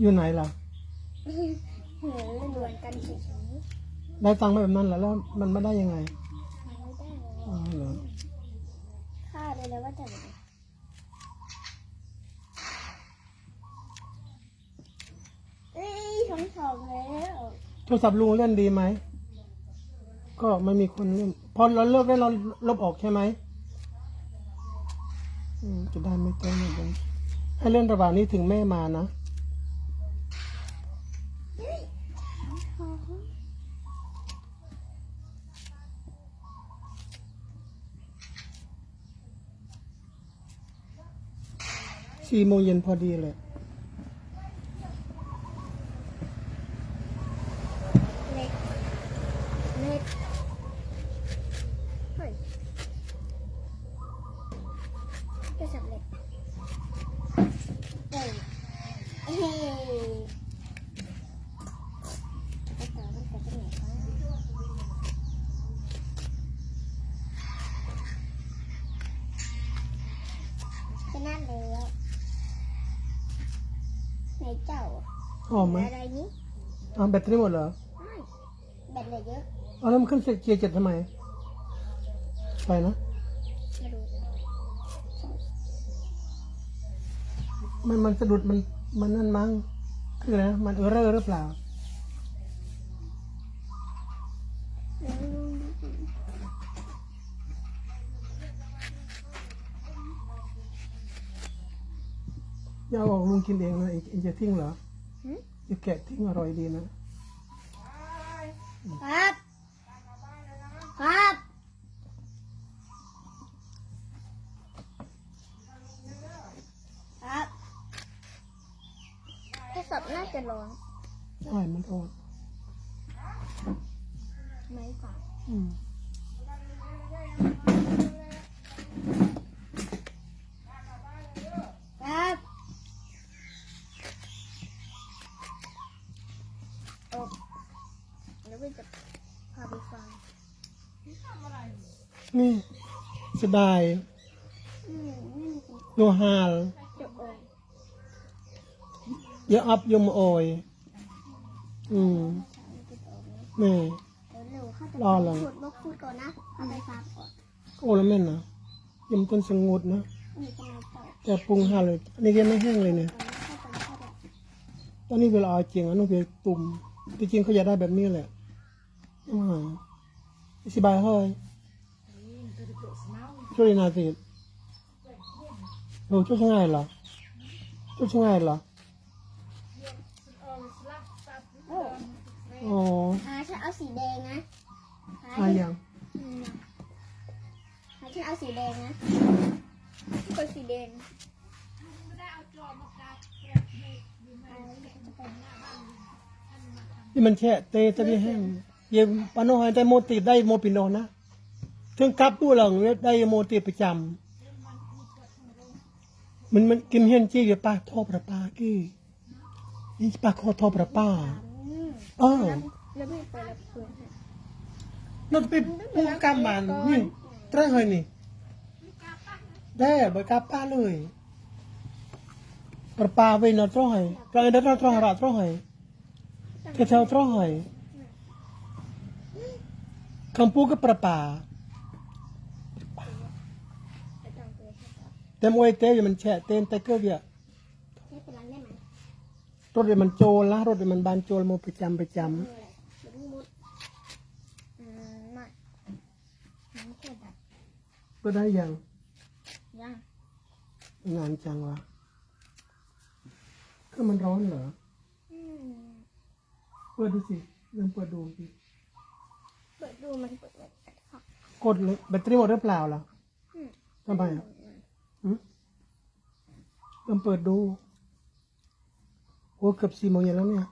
อยู่ไหนอยู่ไหนล่ะเหือล้วนกันเฉยๆได้ตังค์มาแบบนั้นเหรอแล้วมันไม่ได้ยังไงมันไม่ได้เลยอ๋อเหรอข้าเลยแล้วว่าจะอยู่ไหนเอ้ยท้องสองแล้วโทรศัพท์ลุงเล่นดีไหมก็ไม่มีคนเล่นพอเราเลิกได้เราลบออกใช่ไหมอืมจะได้ไม่เต้นเหมือนกันให้เล่นระหว่างนี้ถึงแม่มานะ ท้อง สี่โมงเย็นพอดีเลยเล็กเล็กเฮ้ยกระสับเล็กเอ้ยเฮ้ยกระต่ายมันกระจะไหนวะจะนั่นแล้วไหนเจ้าอะ หอมไหม อะไรนี้อ้าวแบตเตอรี่หมดเหรอไม่แบตเหลือเยอะเอาแล้วมันขึ้นเกียร์เจ็ดทำไม ไปนะมาดูมันมันสะดุดมันมันนั่นมั้งคืออะไรนะมันเออเรอร์หรือเปล่าแล้วลุงดูสิอย่าเอาออกลุงกินเองนะอีกอีกจะทิ้งเหรอหึ จะแกะทิ้งอร่อยดีนะครับครับ ครับโทรศัพท์น่าจะร้อนใช่มันร้อนไหมก่อน อืม ครับโอ้แล้วก็จะพาไปฟัง นี่สบาย อืมไม่มีคน โนฮาล จะโอน เยอะอัพยมโอย อืม ไม่ติดโอน นะนี่เดี๋ยวเร็วเข้าไปรอเหรอพูดบอกพูดก่อนนะเอาไปฟังก่อนโอ้แล้วแม่นนะยมต้นสงุดนะนี่กำลังต่อแต่ปรุงฮาเลยอันนี้ยังไม่แห้งเลยเนี่ยตอนนี้เข้าไปเข้าไปตอนนี้เวลาเอาจริงอันนู้นเป็นตุ่มที่จริงเขาอยากได้แบบนี้แหละอ่าสบายเฮ้ย ช่วยนาสิโอ้ช่วยง่ายเหรอช่วยง่ายเหรอโอ้อ๋ออาฉันเอาสีแดงนะอายังอืมอาฉันเอาสีแดงนะกดสีแดงนี่มันแช่เตะจะได้แห้งเยี่ยมปานโนให้ได้โมติได้โมปิโนนะ ถึงกลับดูหลังเได้โมติประจำมันมันกินเฮียนจี้กับป้าทอประปากี้นี่ป้าขอทอประปาเออแล้วไม่ไปแล้วเพื่อนนั่นไปปูกำมันนี่ตรายนี่ได้บกาป้าเลยประปาไปนอตรอยตรายนอตรอยตรอยตรอยเท่าตรอยคำพูก็ประปา ไปจองตัวให้ก่อน แต่ม วยเต้ยมันแฉะเต้นแต่เก็เบียให้เป็นร้านได้ไหมรถเดี๋ยวมันโจรละรถเดี๋ยวมันบานโจรมาประจำประจเมื่อไหร่เดี๋ยวพี่มุดอืมไม่น้ำแค่ดับำก็ได้ยังยังงานจังวะก็มันร้อนเหรอ อืมเปิดดูสิเริ่มเปิดดูสิเปิดดูมันเปิดไม่ได้ค่ะกดเลยแบตเตอรี่หมดหรือเปล่าล่ะอืมทำไมอะ หืมเริ่มเปิดดูโอ้เกือบสี่โมงเย็นแล้วเนี่ย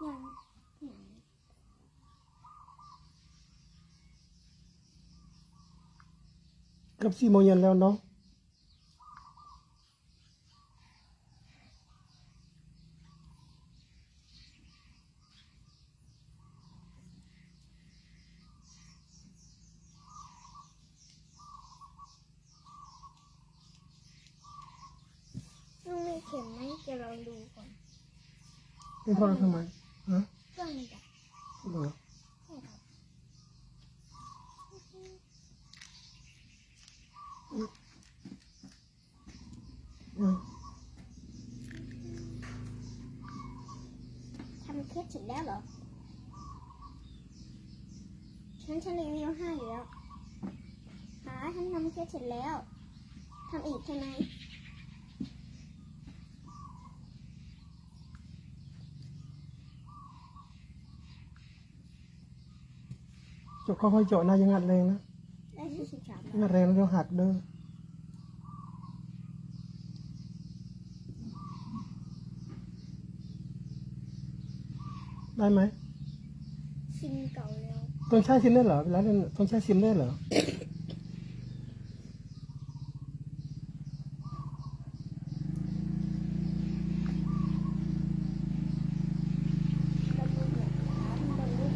ยังยัง เกือบสี่โมงเย็นแล้วเนาะลุงมีเข็มไหมจะลองดูก่อนไม่พอแล้วทำไมฮะเครื่องมันจะเหรอ ใช่ครับ อะ ทำเคสเสร็จแล้วเหรอ ฉันฉันรีวิวให้อยู่แล้วหาฉันทำเคสเสร็จแล้วทำอีกใช่ไหมเจาะค่อยๆเจาะนะอยังงัดแรงนะ ได้ที่สิบสามงัดแรงแล้วเดี๋ยวหักเด้อได้ไหมซิมเก่าแล้วต้องใช้ซิมได้เหรอเวลาเล่นต้องใช้ซิมได้เหรอ เราดูเหมือนร้านบนรุ่น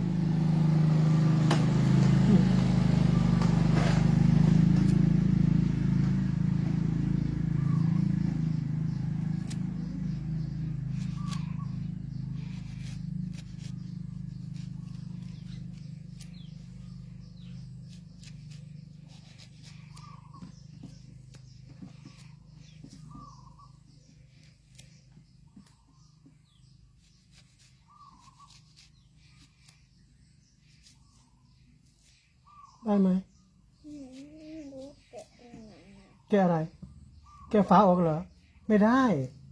ได้ไหมอืมไม่รู้แกะยังไงนะแกะอะไร แกะฝาออกเหรอ ไม่ได้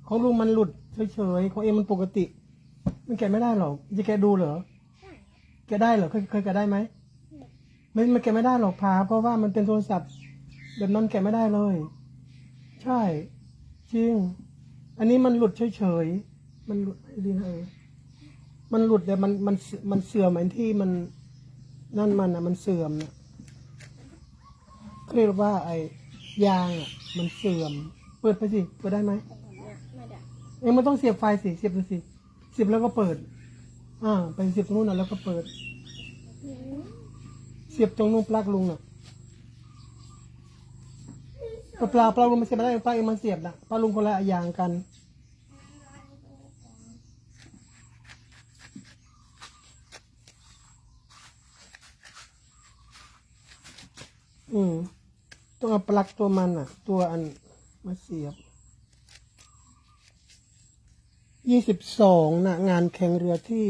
ของลุงมันหลุดเฉยๆของเอ็มมันปกติ มันแกะไม่ได้หรอกจะแกะดูเหรอใช่แกะได้เหรอ เคยเคยแกะได้ไหมไม่มันแกะไม่ได้หรอกพา เพราะว่ามันเป็นโทรศัพท์แบบนั้นแกะไม่ได้เลย ใช่ จริง อันนี้มันหลุดเฉยๆ มันหลุดไม่ดีนะเออมันหลุดแต่มันมันมันเสื่อมไอ้ที่มันนั่นมันอะ มันเสื่อมนะเขา เรียกว่าไอ้ยางอะมันเสื่อม เปิดไปสิ เปิดได้ไหมเนี่ยไม่ได้เองมันต้องเสียบไฟสิเสียบดูสิเสียบแล้วก็เปิด อ่าไปเสียบตรงนู้นน่ะแล้วก็เปิด เสียบตรงนู้นปลั๊กลุงน่ะเปลาปลาลุงมันเสียบไม่ได้ปลั๊กเองมันเสียบน่ะปลั๊กลุงคนละอย่างกันอืม ต้องเอาปลั๊กตัวมันอะ ตัวอันมาเสียบยี่สิบสองนะงานแข่งเรือที่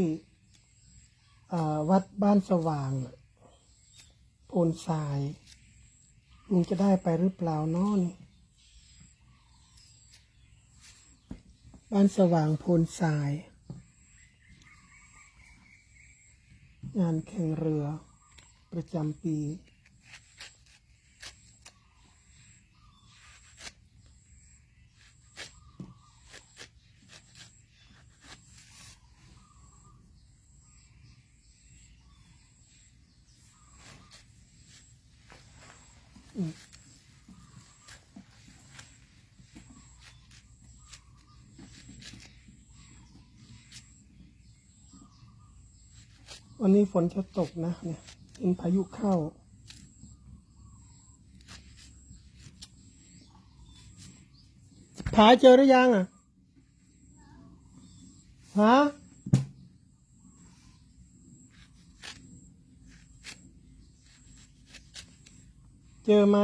วัดบ้านสว่างโพนทรายลุงจะได้ไปหรือเปล่าเนอนบ้านสว่างโพนทราย งานแข่งเรือประจำปี วันนี้ฝนจะตกนะเนี่ยเป็นพายุเข้า ผาเจอหรือยังอะฮะเจอไหม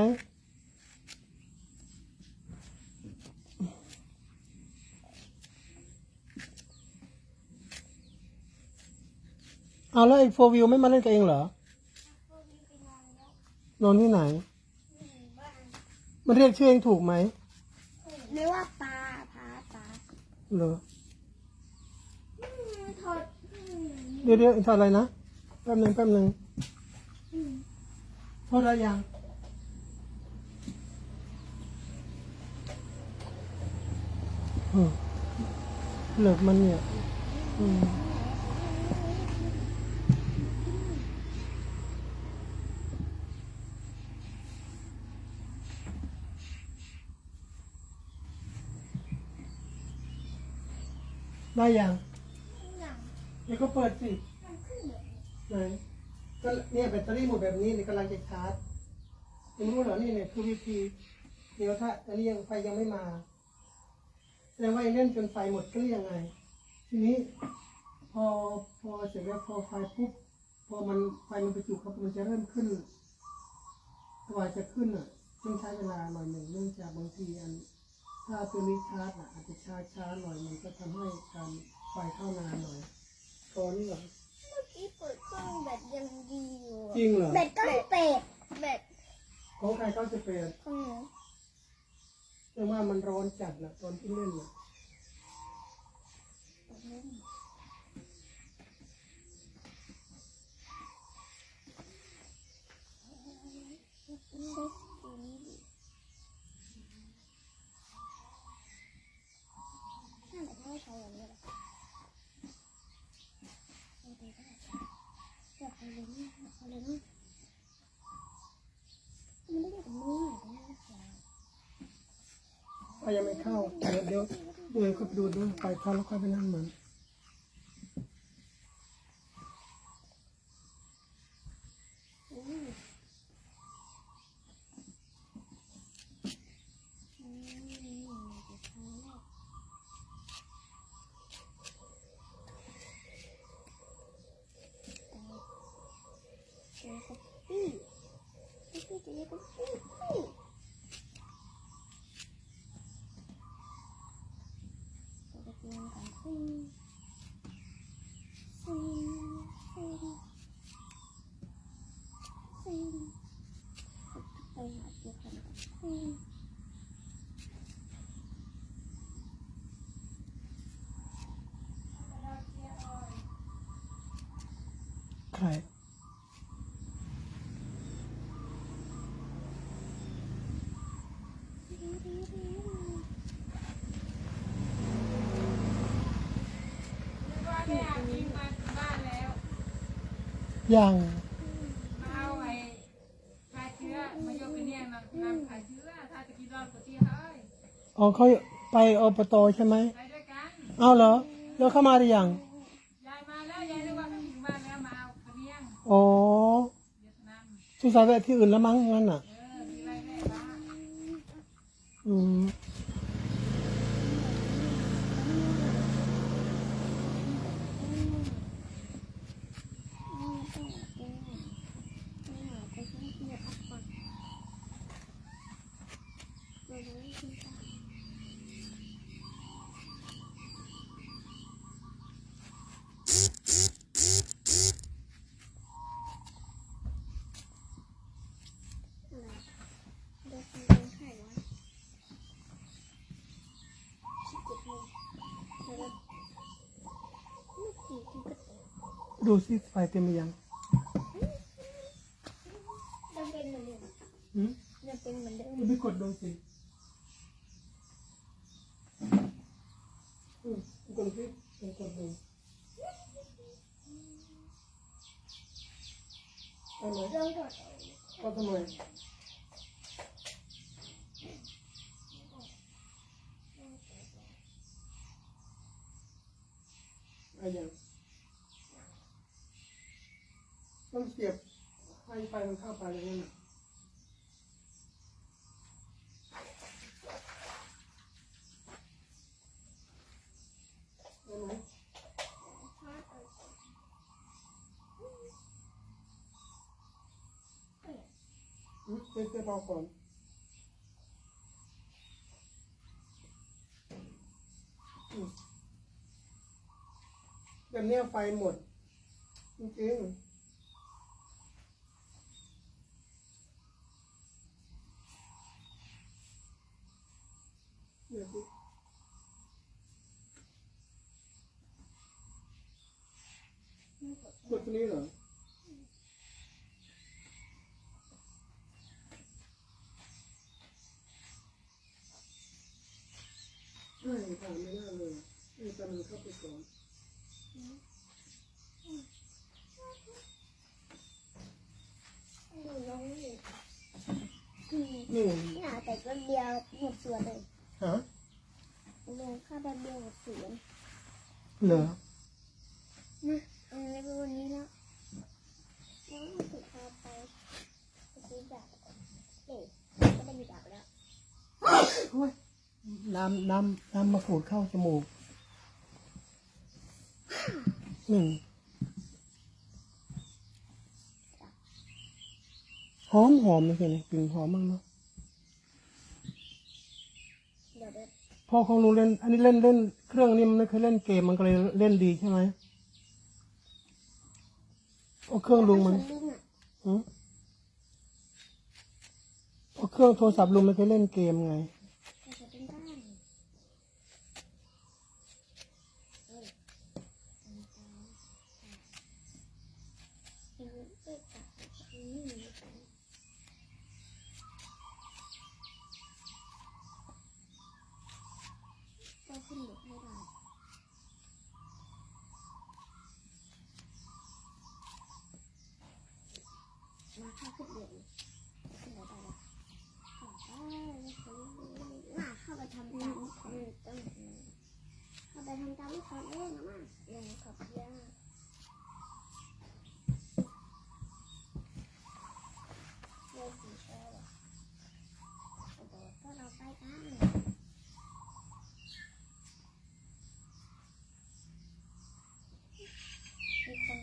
เอาแล้วไอ้โฟวิวไม่มาเล่นกับเองเหรอ นอนที่ไหน มันเรียกชื่อเองถูกไหมเรียกว่าปลาพาปลาเหรอถอดเดี๋ยวเดี๋ยวทอดอะไรนะ แป๊บหนึ่งแป๊บหนึ่งทอดอะไรยังอืมเหลือกมันเนี่ย อืม ได้ยังหนังเดี๋ยวก็เปิดสิมันขึ้นเลยไหนก็เนี่ยแบตเตอรี่หมดแบบนี้นี่กำลังจะชาร์จยังรู้เหรอนี่เนี่ยคือวิธีเดี๋ยวถ้าอันนี้ยังไฟยังไม่มาแสดงว่าไอ้เล่นจนไฟหมดเกลี้ยงไง ทีนี้ พอพอเสร็จแล้วพอไฟปุ๊บพอมันไฟมันไปจุครับมันจะเริ่มขึ้นกว่าจะขึ้นอะต้องใช้เวลาหน่อยหนึ่งเนื่องจากบางทีอัน ถ้าตัวนี้ชาร์จอะอาจจะชาร์จช้าหน่อยมันก็ทำให้การไฟเข้านานหน่อยตอนนี้เหรอเมื่อกี้เปิดเครื่องแบตยังดีอยู่จริงเหรอแบตก็เป็ดแบตของใครก็จะเป็นของหนูเรียกว่ามันร้อนจัดนะตอนที่เล่นนะใช้ตัวนี้ดิน่าจะไม่ใช้อย่างนี้หรอกเอาไปก็ได้เดี๋ยวเอาเลยนะเอาเล ยนะมันไม่ได้กับมือแต่ไม่ได้ใช้ไฟยังไม่เข้าเดี๋ยวเดี๋ยวเดี๋ยวก็ดูด้วยไปเข้าแล้วค่อยไปนั่งเหมือน อืมอืมเดี๋ยวทำแล้วเจ อกับปี้ปี้เจอกับปี้ปี้เราจะกินกันซิงซิงซิงซิงไปหาเจ้าของกันซิใคร ว่าได้อาบินมาบ้านแล้ว ยังมาเอาไอ้ฆ่าเชื้อมายกไปเนี่ยนำนำฆ่าเชื้อถ้าจะกินรอดก็ที่เฮ้ยอ๋อเขาไปอบตใช่ไหมไปด้วยกันเอาเหรอ แล้วเข้ามาหรือยังยายมาแล้วยายนึกว่าเขาถึงบ้านแล้วมาเอากระเบียงอ๋อเวียดนามสงสัยแวะที่อื่นแล้วมั้งงั้นน่ะ เออมีไรแม่บ้าง อืม ดูสิไฟเต็มหรือยังยังเป็นเหมือนเดิมอืมยังเป็นเหมือนเดิมไปกดดูสิอืมกดสิลองกดดูได้ไหมลองกดก็ทำไมอะไรอย่าง ต้องเสียบไฟไฟมันเข้าไปอย่างนั้นได้ไหมเป็นเป็นรอก่อนแบบนี้ไฟหมด จริง กดตัวนี้เหรอใช่ผ่านไม่ได้เลยไอ้ตามันเข้าไปก่อนดูน้องนี่นี่หนาแต่ก็เดียวหมดสวเลย ฮะลงข้าวแบบเดียวหมดสวนเหรอนะเอาไว้บนวันนี้แล้วแล้วก็ติดคอไปไปซื้อดาบเอ๊ะก็ได้มีดาบแล้วโอ้ยน้ำน้ำน้ำมะกรูดเข้าจมูกหนึ่งหอมหอมเลยคือนี่กลิ่นหอมมากเนาะ เดี๋ยวเดี๋ยว พ่อของลุงเล่น อันนี้เล่นเล่น เครื่องนี้มันไม่เคยเล่นเกมมันก็เลยเล่นดีใช่ไหมโอ้เครื่องลุงมันส่วนลิงอะหืมโอ้เครื่องโทรศัพท์ลุงไม่เคยเล่นเกมไง มันจะเป็นด้านเอ้ยตามตามอืมเอ๊ะอะอืมก็ขึ้นหลุดไม่ได้มาเข้าขึ้นเดือนขึ้นไม่ได้แล้วมาเข้าไปทำตามอืมต้องเข้าไปทำตามที่เขาเล่นนะมาลงขับยาเล่นสีเขียวเหรอโอ้โหพวกเราไปกันมีคน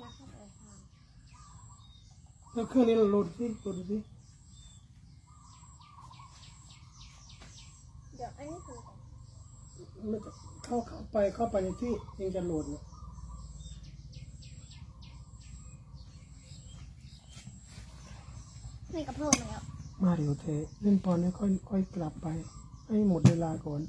มาเข้าไปทำ แล้วเครื่องนี้เราโหลดสิโหลดสิเดี๋ยวอันนี้คืออะไรมันจะเข้าเข้าไปเข้าไปในที่เองจะโหลดเนี่ยนี่กระโพกมาแล้วมาเดี๋ยวเทเล่นตอนนี้ค่อยค่อยกลับไป ให้หมดเวลาก่อน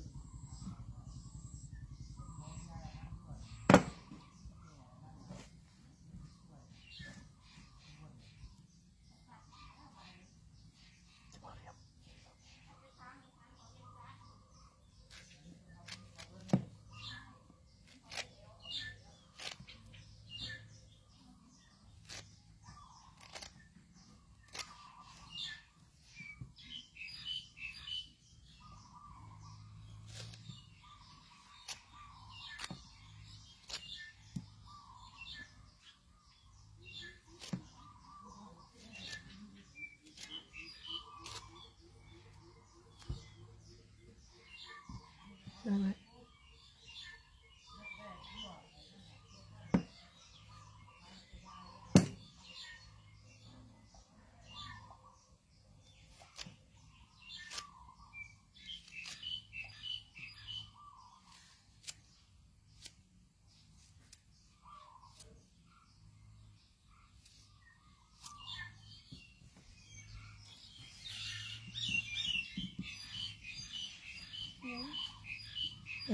ไม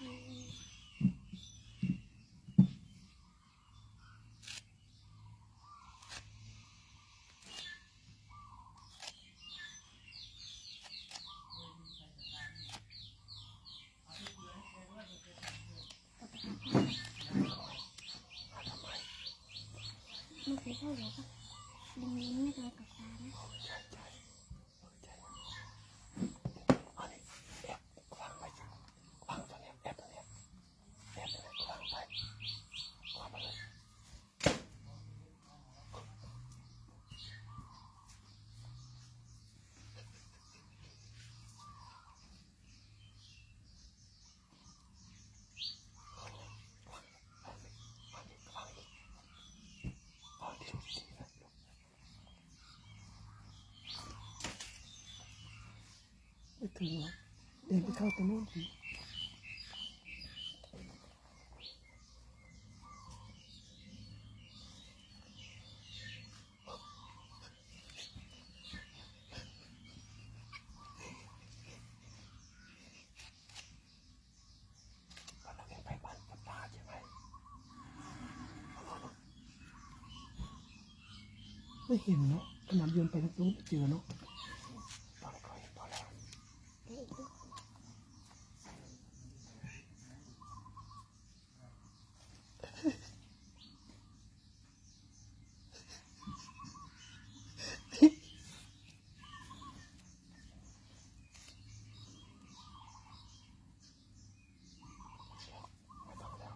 อืมมันคือใช่เหรอครับลิงนี้ไม่โดนกับตานะ อันนี้แอบวางไปสิวางตัวเนี้ยแอบตัวเนี้ยแอบตัวเนี้ยวางไปวางไปเลย ถึงหรอกเดินไปเข้าตรงนู้นสิเราเดินไปบ้านกับตาใช่ไมไม่เห็นเนาะขนาดเดินไปตรงนู้นเจอเนาะตอนนี้ก็เห็นตอนแล้ว ไม่ต้องแล้ว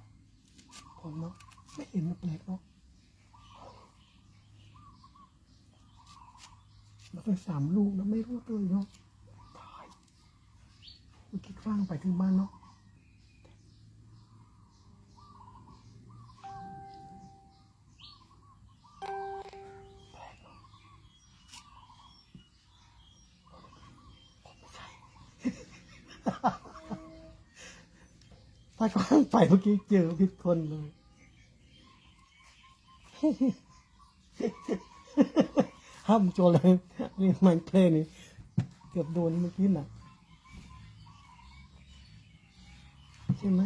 ผมเนาะไม่เห็นมันแปลกเนาะมันเป็น สามลูกนะไม่รู้ตัวเนาะตายเมื่อกี้คว้างไปถึงบ้านเนาะแปกเนาะไม่ใช่ถ้าคว้างไปเมื่อกี้เจอผิดคนเลย ห้ามโจรเลย นี่มันเพลนี่เกือบโดนเมื่อกี้น่ะใช่ไหม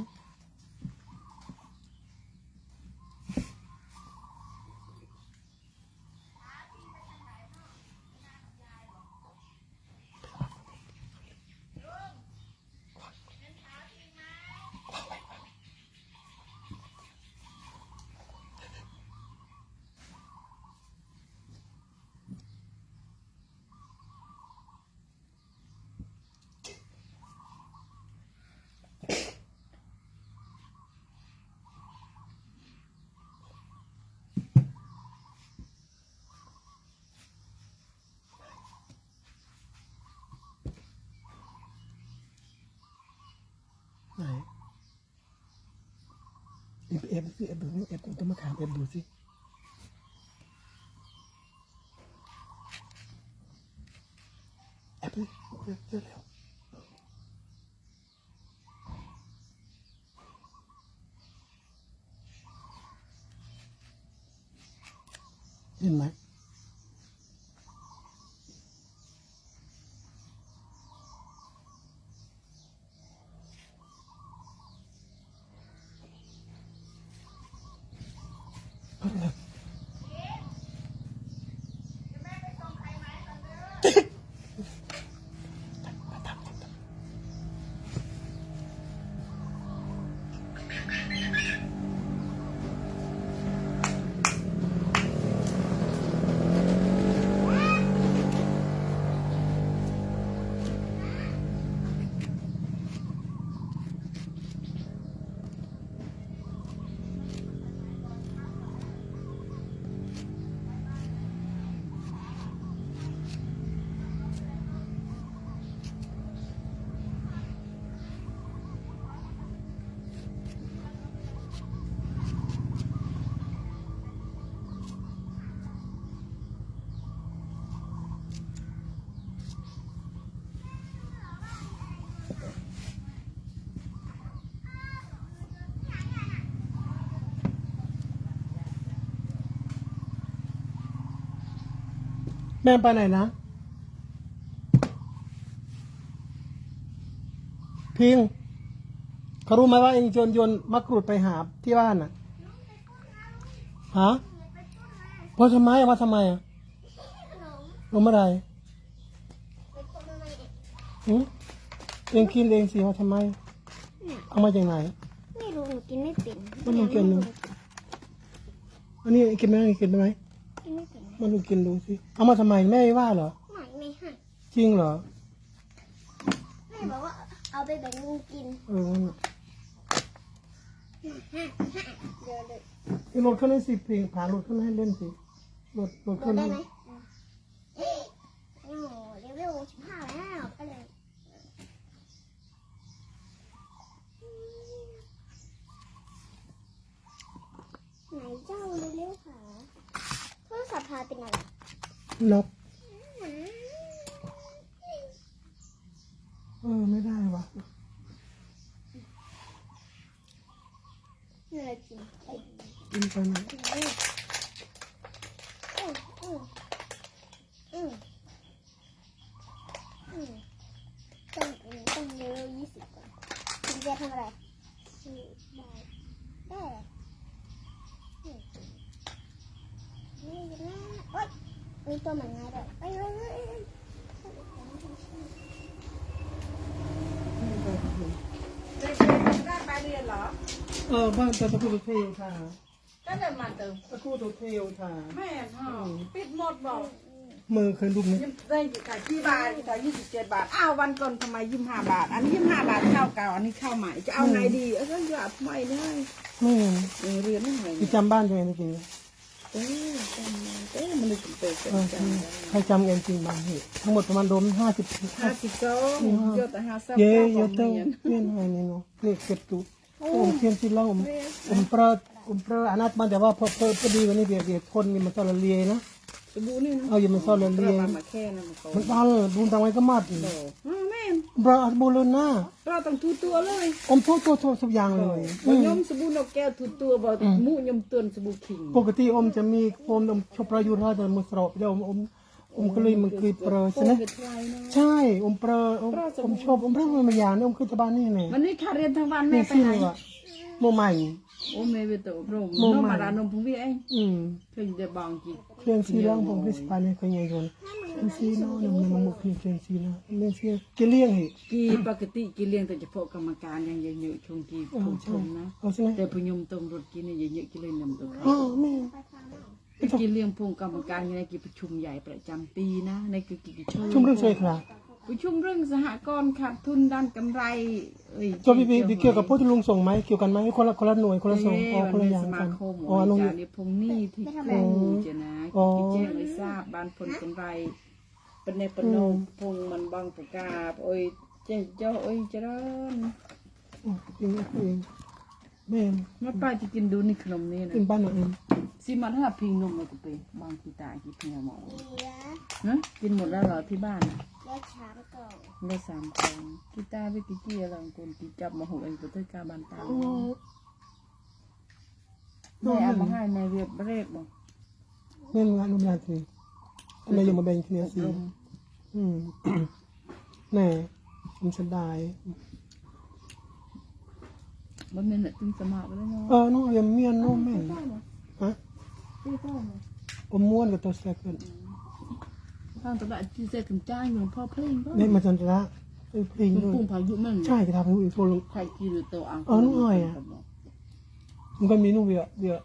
ไหน เอฟเอฟสิเอฟดูเอฟต้องมาถามเอฟดูสิ แม่ไปไหนนะ พิงเขารู้ไหมว่าเองโยนโยนมะกรูดไปหาที่บ้านน่ะฮะว่าทำไมว่าทำไมอะขนมรู้เมื่อไหรไปต้มอะไรเนี่ยหืมเองคิดเองสิว่าทำไม เอามาจากไหน ไม่รู้หนูกินไม่เป็นมันลองกินดูอันนี้กินไหมกินได้ไหมกินไม่เป็นมาดูกินดูสิ เอามาทำไมแม่ไม่ว่าเหรอ ไม่ไม่ให้จริงเหรอ แม่บอกว่าเอาไปแบ่งลุงกินเออนั่นน่ะฮะฮะเดี๋ยวเดี๋ยวไอ้รถขึ้นให้สิเพลงผาลถขึ้นให้เล่นสิรถรถเดี๋ขึ้ยวนได้ให้ไหมเอ๊ะโอ้โหเลเวลสิบห้าแล้วก็เลยไหนเจ้าเร็วๆค่ะโทรศั พท์พาเป็นอะไรล็อกอืมนี่อะไรกินไอ้กินไปนะกินนี่อืมอืมอืมอืมต้องอืมต้องเลเวลยี่สิบก่อนคุณจะทำอะไรซื้อได้ได้อืมนี่นะโอ๊ย มีตัวเหมือนไงด้วยไปเลยเด็กๆได้ไปเรียนเหรอ เออบ้านแต่ตะกูตัวเทยวทาก็เดินมาเติมตะกูตัวเทยวทาแม่พ่อปิดหมดบอกมือเคยลุกไหมได้ขายที่บาทขายยี่สิบเจ็ดบาท อ้าววันก่อนทำไมยี่สิบห้าบาท อันนี้ยี่สิบห้าบาทข้าวเก่า อันนี้ข้าวใหม่ จะเอาไหนดี เอออยากใหม่ได้ไม่เรียนไม่ไหวจำบ้านตัวเองได้จริงไหม เออจำมาเอ๊ะมันเลยถึงเปิดเออจำได้ใครจำเองจริงบ้างเหตุทั้งหมดประมาณรวมห้าสิบห้าสิบสองเยอะแต่ห้าสิบเย่เก้าเยขออะงเต้าเรียนเพี้ยนอะไรนี่เนาะนี่เก็บตู้ผมเทียนสิเล่าผมผมเปรอะผมเปรอะอนาตมันแต่ว่าพอเปิดพอดีวันนี้เบียดเบียดคนนี่มันตอละเลียนะ สบู่นี่นะเอาอยู่มันตอละปเลีระยมาณมาแค่นั้นมันโตมันตอนดูทางไว้ก็มัดโตอ้าวแม่นบราบูลน่าเราต้องทูตัวเลยอมโทษโทษโทษทุกอย่างเลยบยมสบู่นกแก้วทูตัวบ่มูยมเตือนสบู่ขิงปกติอมจะมีอมอมชอบประยุทธ์ให้แต่มือสอบเดี๋ยวอมอมอมก็เลยมันคือเปรอะใช่ไหมโกระทายเนาะใช่อมเปรอะอมอมชอบอมเปรอะมันอย่างนี่อมคือตะบ้านนี่เนี่ยวันนี้ข้าเรียนทั้งวันแม่นี่ไปสิไหนเลยว่ะโมใหม่ โอ้แม่ไปตัวอบรม โม น้อง ใหม่ มาดานมพงพี่เอง อืม เพิ่งจะบางกี่ เครื่องซีล่างผมพิสพานเนี่ยก็ยังโยนเครื่องซีเนาะนำนำมุกเครื่องซีนะเครื่องซีกิเลี้ยงเหร กี่ปกติกี่เลี้ยงแต่เฉพาะกรรมการยังเยอะๆชงกี่ อ ผู้ช ใช่ มนะ เอาใช่ไหม แต่พยมตรงรถกี่เนี่ยเยอะๆกี่เลยนำตัว อ๋อแม่ กี่เลี้ยงพงกรรมการยังไงกี่ประชุมใหญ่ประจำปีนะในคือกี่กี่ช่ว ชุ่มเรื่องช่วยครับ ประชุมเรื่องสหกรณ์ขาดทุนด้านกำไรเอ้ยตัวพี่พี่เกี่ยวกับผู้ที่ลุงส่งไหมเกี่ยวกันไหมคนละคนละหน่วยคนละส่งอ๋อคนละอย่างสมากันคมอ๋อนุ่งจาริพงษ์นี่ที่กู้จะนะอ๋อกี่แจ้งให้ทราบบ้านผลกำไรเป็นในปนมพงมันบางประกาศโอ้ยเจ้าเจ้าโอ้ยเจริญอ๋อจริงเองแม่มาป้าจะกินดูนี่ขนมนี่นะเป็นบ้านหน่อยเองสิมันห้าพิงนมเลยกูไปบางกีตากี่พิงหมอเหลือฮะกินหมดแล้วเหรอที่บ้าน น่ะแล้วช้างก่อนได้สามกองกีตาร์ไปกี่กี้อะไรของคนกีจับมาหกเองตัวเทศกาบานตาอ๋อแม่เอามาให้ในเรียบเรกบอกแม่งานนุ่มยานทีทำไมยังมาแบ่งทีเนี้ยสิอืมแน่ผมเสียดายบ่แม่นน่ะตึงสมาไปแล้วเนาะเออน้องยังเมียนน้องแม่งฮะที่ต้นอมม้วนกับตัวแสกเกิน ข้างตลาดที่เสถึงจ้างหลวงพ่อเพลงก็เนี่ยมาจันทระเออเพลงมันด้วยปุ่งพายุมันใช่กระทำให้ผู้อื่นโทรลงใครกี่หรือตัวอังเออน้องอ้อยอะมันก็มีนู่นเบียเบีย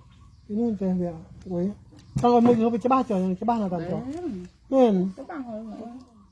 มีนู่นเป็นเบียโอ้ยต้องเอามือเขาไปจะบ้าจ่อยจะบ้าอะไรเอต่ออเน่นก็บางคนเหรอ